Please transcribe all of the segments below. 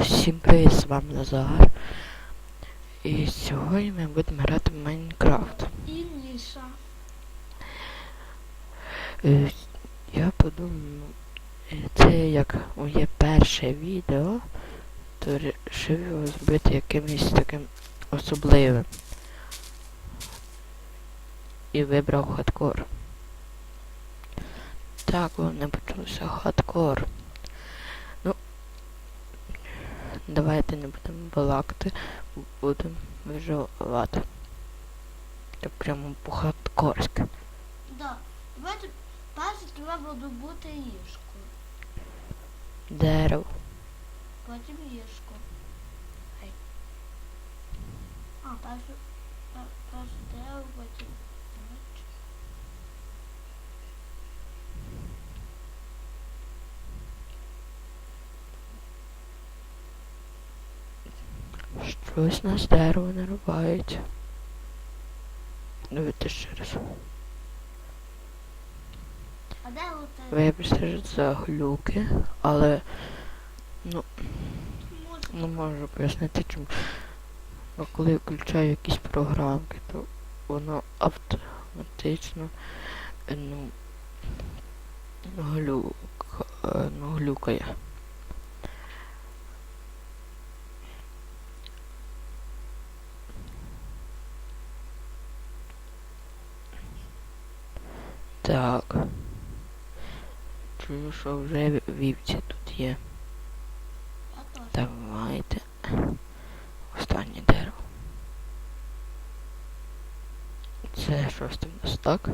Всім привіт, з вами Назар. І сьогодні ми будемо грати в Майнкрафт. І Міша. Е, Я подумав, це як моє перше відео, то вирішив його зробити якимось таким особливим. І вибрав хардкор. Так, вони почався хардкор. Ну, давайте не будемо балакати, будемо виживати. Так прямо по-хардкорськи. Да. Давайте перше треба добути їжку. Дерево. Потім їжку. А, перше, перше дерево, потім меч. Щось нас дерево не рубають. Давайте ще раз. Вибачте за глюки, але ну, не можу пояснити чому. Ну, коли я включаю якісь програмки, то воно автоматично е, ну, глюк, е, ну, глюкає. Так. Чую, що вже вівці тут є. Давайте. Останнє дерево. Це щось там у нас так.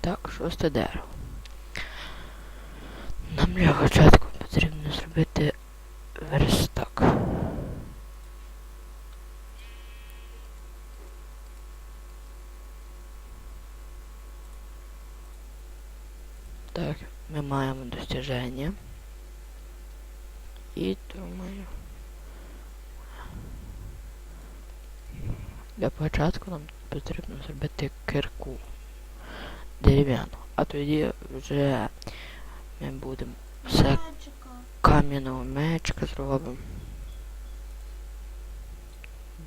Так, шосте дерево. Нам для початку потрібно зробити Так, ми маємо достіження. І думаю. Для початку нам потрібно зробити кирку дерев'яну. А тоді вже ми будемо все кам'яного мечка зробимо.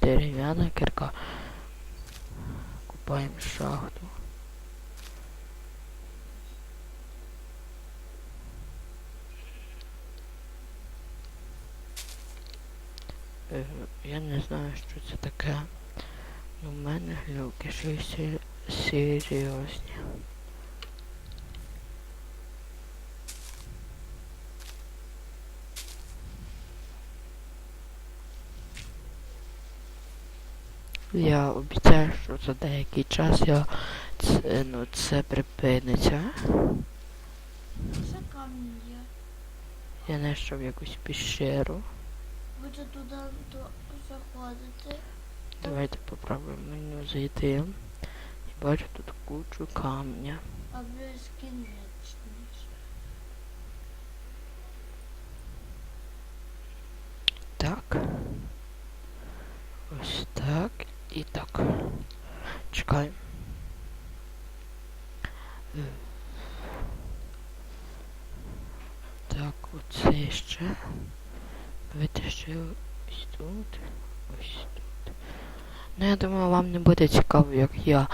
Дерев'яна кирка. Купаємо шахту. Е, Я не знаю, що це таке. Ну, в мене глюки щось сер- серйозні. Я обіцяю, що за деякий час я це, ну, це припиниться. Ще камінь є. Я знайшов якусь піщеру. Же туди то заходите. Давайте попробуємо меню зайти. І бачу тут кучу камня. А безкінечність. Так. Ось так і так. Чекаємо. Так, оце ще. Ще ось тут. Ось тут. Ну, я думаю, вам не буде цікаво, як я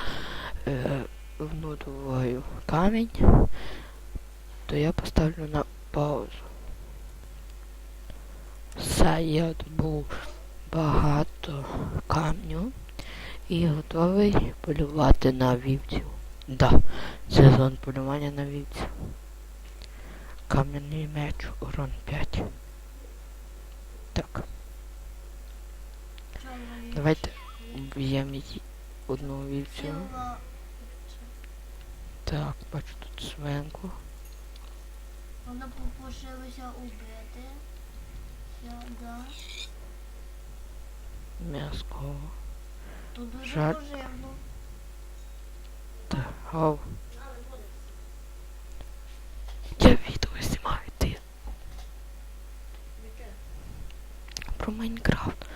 е, внутрюю камінь. То я поставлю на паузу. Все, я добув багато камню і готовий полювати на вівців. Да, сезон полювання на вівців. Кам'яний меч, урон 5. Так, давайте вб'ємо її одну вівцю. Так, бачу тут свинку. Вона попушилася убити. Я, да. М'яско. Тут дуже Жаль. поживно. Так, гав. про Майнкрафт.